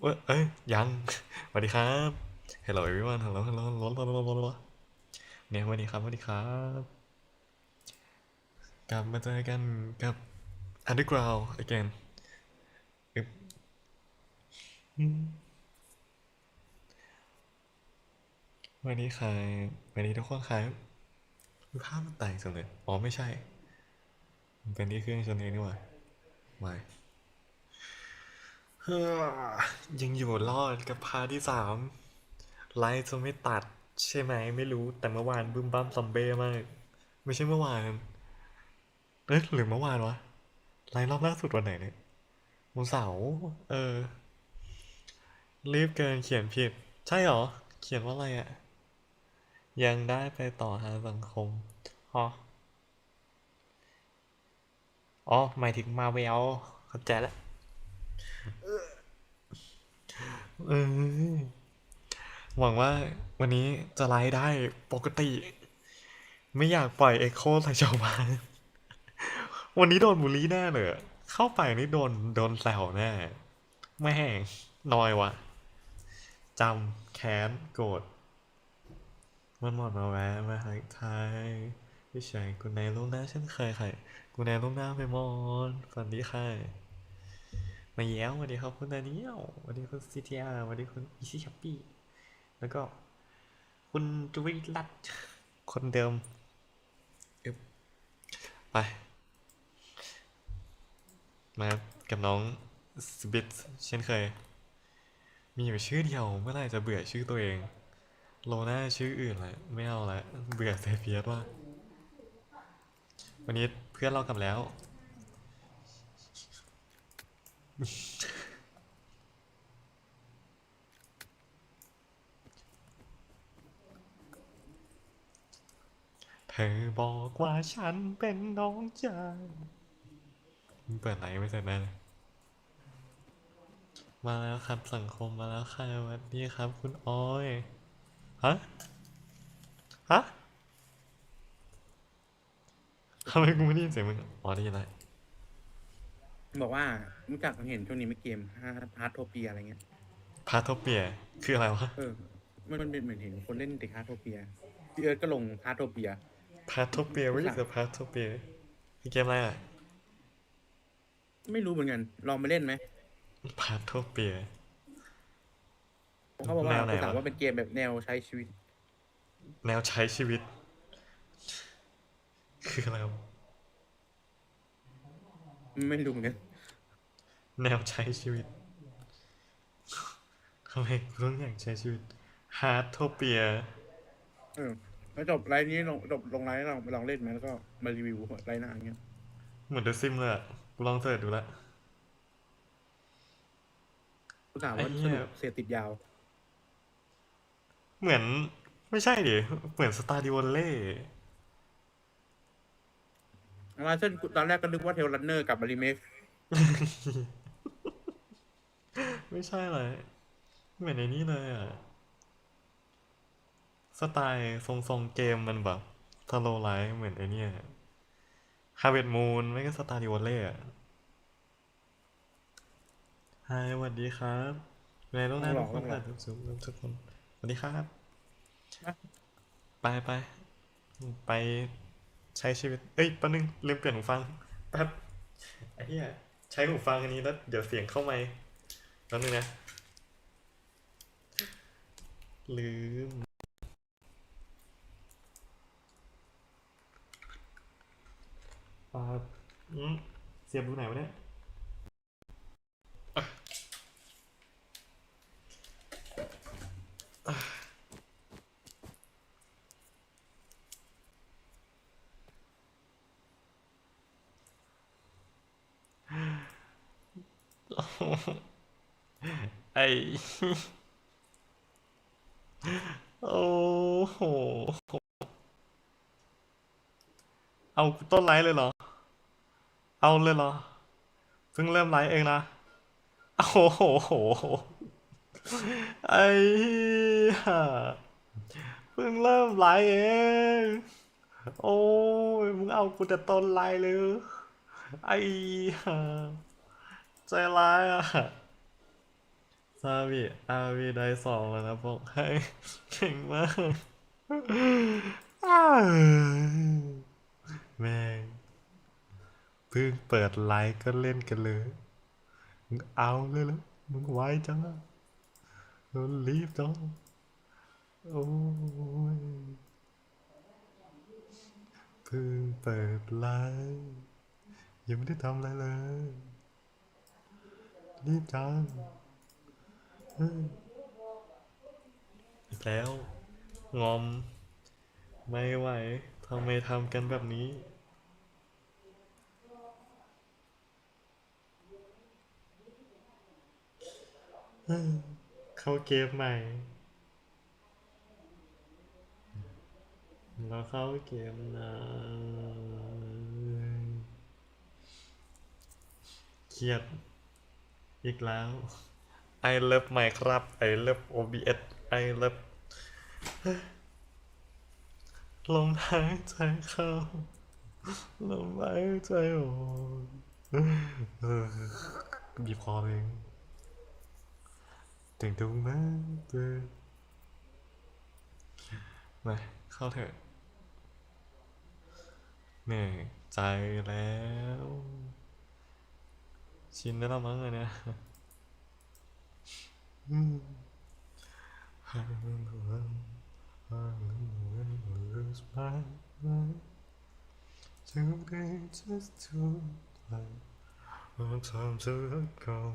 เว้ยเอ้ยยังสวัสดีครับ Hello everyone Hello Hello Hello Hello Hello เนี่ยสวัสดีครับสวัสดีครับกลับมาเจอกันกับ Underground again วันนี้ใครวันนี้ทุกคนครับภาพมันแต่งจังเลยอ๋อไม่ใช่ มันเป็นที่เครื่องฉันเองนี่หว่าไม่ ยังอยู่รอดกับพาที่สามไลฟ์จะไม่ตัดใช่ไหมไม่รู้แต่เมื่อวานบึ้มบ้ามซัมเบ้มาก ไม่ใช่เมื่อวานเอ๊ะหรือเมื่อวานวะไลฟ์รอบล่าสุดวันไหนเนี่ยวันเสาร์เออ รีบเกินเขียนผิด ใช่หรอ เขียนว่าอะไรอะ่ะ ยังได้ไปต่อหาสังคมอ๋ออ๋อหมายถึงมาเวลเข้าใจแล้ว เออหวังว่าวันนี้จะไลฟ์ได้ปกติ ไม่อยากปล่อยเอ็กโคใส่ชาวบ้าน วันนี้โดนบูลลี่แน่เลย เข้าไปนี่โดนโดนแซวแน่แม่งนอยวะจำแค้นโกรธมันหมดมาแวะมาทักทายพี่ชายกูในลูกหน้าเช่นเคยค่กูในลูกหน้าไปมอนฝันดีค่ มาแย้วสวัสดีครับคุณดานิเอลสวัสดีคุณซีทีอาร์สวัสดีคุณอิชิชัปปี้แล้วก็คุณจุวิรัตน์คนเดิมอึ๊บไป มากับน้องสบิทเช่นเคย มีอยู่ชื่อเดียวเมื่อไหร่จะเบื่อชื่อตัวเอง โลน่าชื่ออื่นแหละไม่เอาละเบื่อเซเฟียสว่า วันนี้เพื่อนเรากลับแล้ว เธอบอกว่าฉันเป็นน้องชายเปิดไหนไม่เสร็จน่เลยมาแล้วครับสังคมมาแล้วค่ะสวัสดีครับ คุณอ้อย ฮะ ฮะทำไมกูไม่ได้ยินเสียงมึงอ๋อได้ยินแล้ว บอกว่ารู้จักเห็นช่วงนี้ไม่เกมฮาร์ดโทเปียอะไรเงี้ยพาโทเปียคืออะไรวะเออมันมันเป็นเหมือนเห็นคนเล่นเด็กฮาร์ดโทเปียพี่เอิร์ธก็ลงฮาร์ดโทเปีย พาโทเปียไม่ใช่พาโทเปียคือเกมอะไรอะไม่รู้เหมือนกันลองมาเล่นไหมพาโทเปีย เขาบอกว่าแนวไหนเขาถามวะว่าเป็นเกมแบบแนวใช้ชีวิต แนวใช้ชีวิต คืออะไรวะ ไม่รู้เหมือนกันแนวใช้ชีวิตทำไมกูต้องอยากใช้ชีวิตฮาร์ดโทเปียเออแล้วจบไลน์นี้ลงจบลงไลน์ลองลองเล่นไหมแล้วก็มารีวิวไลน์หน้าอย่างเงี้ยเหมือนเดอะซิมเลยอะกูลองเสิร์ชดูละเขาถามว่าไอ้เหี้สย นุกเสียติดยาว เหมือนไม่ใช่ดิเหมือนสตาร์ดิวอลเล่ มาเช่นตอนแรกก็นึกว่าเทลรันเนอร์กลับมารีเมคไม่ใช่เลยเหมือนในนี้เลยอะ สไตล์ทรงๆเกมมันแบบทาโลไลท์เหมือนไอเนี่ยฮาเวดมูนไม่ก็สตาร์ดิวอลเล่อะฮายสวัสดีครับในโลกหน้าทุกคนผ่านทุกสุขทุกคนสวัสดีครับ ไปไปไป ใช้ชีวิต เอ้ยแป๊บนึงลืมเปลี่ยนหูฟังแป๊บไอ้เหี้ยใช้หูฟังอันนี้แล้วเดี๋ยวเสียงเข้าไมาแป๊บนึงนะ ลืมอ่าอืมเสียบดูไหนวะเนี่ย ไอโอ้โห เอาต้นไลฟ์เลยเหรอ เอาเลยเหรอ เพิ่งเริ่มไลฟ์เองนะ โอ้โห ไอ้เหี้ยเพิ่งเริ่มไลฟ์เอง โอ้ย มึงเอากูแต่ต้นไลฟ์เลย ไอ้หี้ย ใจร้ายอะซาบิอาวีได้สองแล้วนะบอกให้เก่งมากแม่งเพิ่งเปิดไลฟ์ก็เล่นกันเลย มึงเอาเลยเหรอมึงไวจังอะมึงรีบจังโอ้ยเพิ่งเปิดไลฟ์ยังไม่ได้ทำอะไรเลย รีบจังอีกแล้ว งอม ไม่ไหวทำไมทำกันแบบนี้ เข้าเกมใหม่ แล้วเข้าเกมนะเครียด อีกแล้ว I love ใหม่ครับ I love OBS I love ลมหายใจเข้าลมหายใจออกบีบคอเองถึงตรงนั้นเดินมาเข้าเถอะเหนื่อยใจแล้ว ชินได้แล้วมั้งอันเนี่ย lose my mind. Too late just too late. One time to go.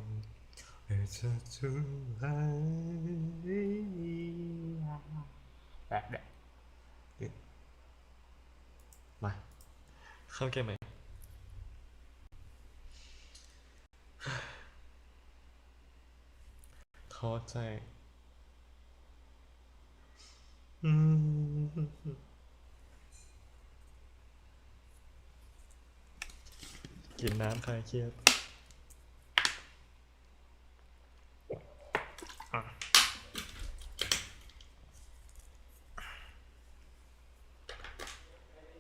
It's just too late. แปะแดะมา เข้าเกมไหม ท้อใจ อืมกินน้ำคลายเครียดอะ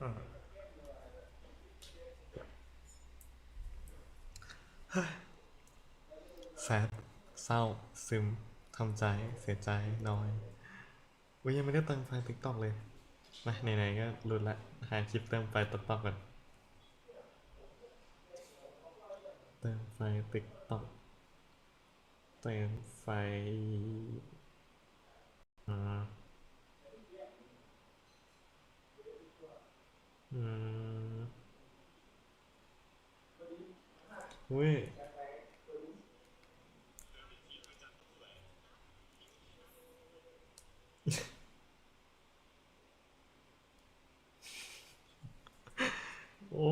อะเฮ้ยแซด เศร้า ซึมทำใจ เสียใจน้อยอุ้ยยังไม่ได้เติมไฟติ๊กต็อกเลยมาไหนๆก็รุนละ หาคลิปเติมไฟติ๊กต็อกก่อน เติมไฟติ๊กต็อกเติมไฟอ่าอืมอุ้ย โอ้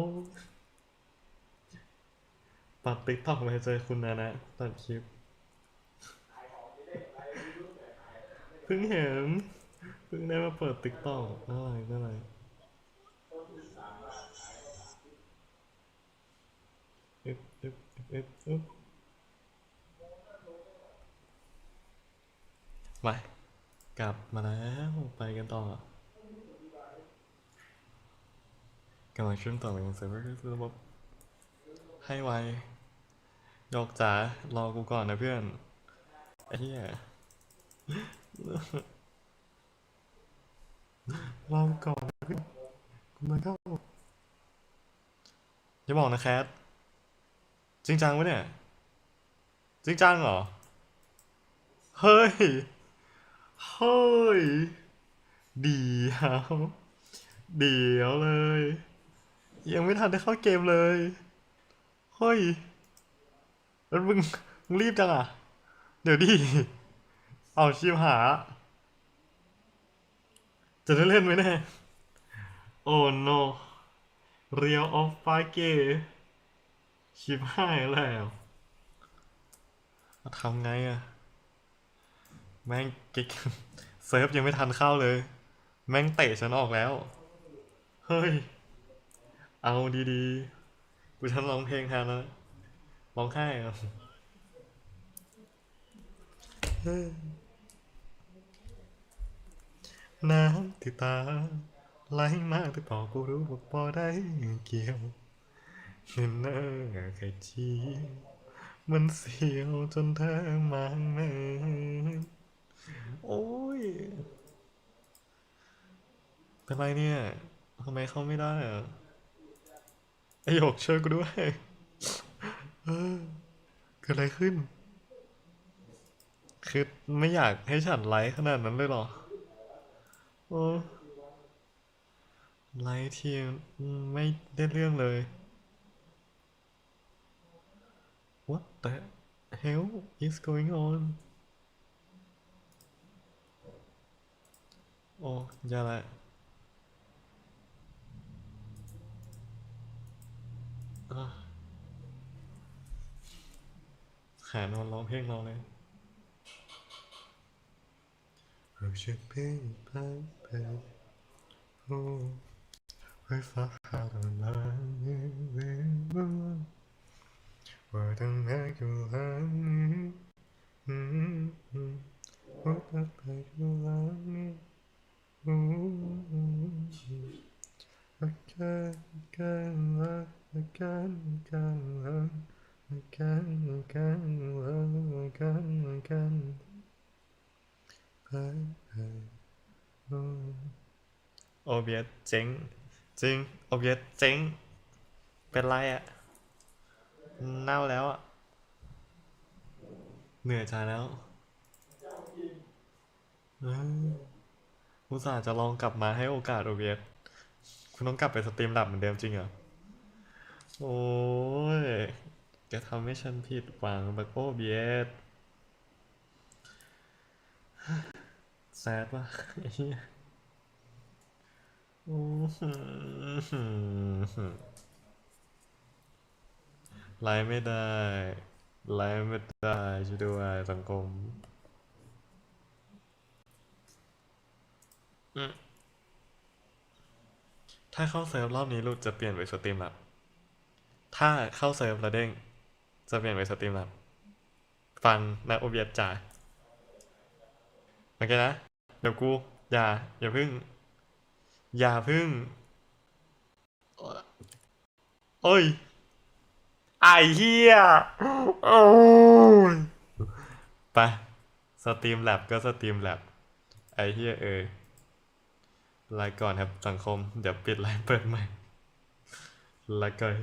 ตัดติ๊กต็อกเลยเจอคุณนะนะตัดคลิป เพิ่งเห็น เพิ่งได้มาเปิดติ๊กต็อกอะไรอะไรเอ๊บเอ๊บเอ๊บเอ๊บมากลับมาแล้วไปกันต่อกำลังเชื่อมต่อไปยังเซิร์ฟเวอร์ระบบให้ไว ดอกจ๋ารอกูก่อนนะเพื่อนไอ้เหี้ยรอกูก่อนนะเพื่อนกูมาเข้าอย่าบอกนะแคทจริงจังวะเนี่ย จริงจังเหรอ เฮ้ย เฮ้ย เดี๋ยวเดี๋ยวเลย ยังไม่ทันได้เข้าเกมเลย เฮ้ย แล้วมึงมึงรีบจังอะ เดี๋ยวดิ เอาชิมหา จะได้เล่นไหมเนี่ยโอ้ no เรียวออฟไฟเกชิบหายแล้วทำไงอะแม่งกิ๊กเซิร์ฟยังไม่ทันเข้าเลย แม่งเตะฉันออกแล้ว เฮ้ย เอาดีๆ กูฉันร้องเพลงแทนนะ ร้องไห้เหรอน้ำที่ตาไหลมาแต่พอกูรู้ว่าพอได้เกี่ยวเห็นหน้าใครชี้มันเสียวจนเธอมาเมินโอ้ย เป็นไรเนี่ยทำไมเข้าไม่ได้อะไอหยกช่วยกูด้วย เออกิดอะไรขึ้น คือไม่อยากให้ฉันไลฟ์ขนาดนั้นเลยเหรอโอ้ไลฟ์ทีไม่ได้เรื่องเลย What the hell is going on โอ้อยาละอะ หานอนร้องเพลงเรอเลยเราจะเป็นพันไปโอ้ไฟฟ้าขาดลายเว้นบ้างว่าตั้งแต่กูหลังอืมอืมว่าตั้งแต่กูหลังอืมอืมอืม Again, again, love, again, again, love, again, again, love, again, again. Bye, bye, oh. โอเบียเจ๋งจริงโอเบียเจ๋งเป็นไรอะเน่าแล้วอะเหนื่อยใจแล้วอุตส่าห์จะลองกลับมาให้โอกาสโอเบียคุณต้องกลับไปสตรีมดับเหมือนเดิมจริงเหรอ โอ้ยแกทำให้ฉันผิดหวังบักโอเบียดแซดว่ะ ไลฟ์ไม่ได้ ไลฟ์ไม่ได้ช่วยด้วยสังคมถ้าเข้าเซิร์ฟรอบนี้ลุดจะเปลี่ยนไปสตรีมลับ ถ้าเข้าเซิร์ฟแล้วเด้ง จะเปลี่ยนไปสตรีมลับ ฟังนะโอเบียจ่าโอเคนะ เดี๋ยวกู อย่า อย่าพึ่ง อย่าพึ่ง โอ้ย ไอ้เหี้ยโอ้ยไปสตรีมแลบก็สตรีมแลบไอ้เหี้ยเออลาก่อนครับสังคม เดี๋ยวปิดไลน์เปิดใหม่ลาก่อน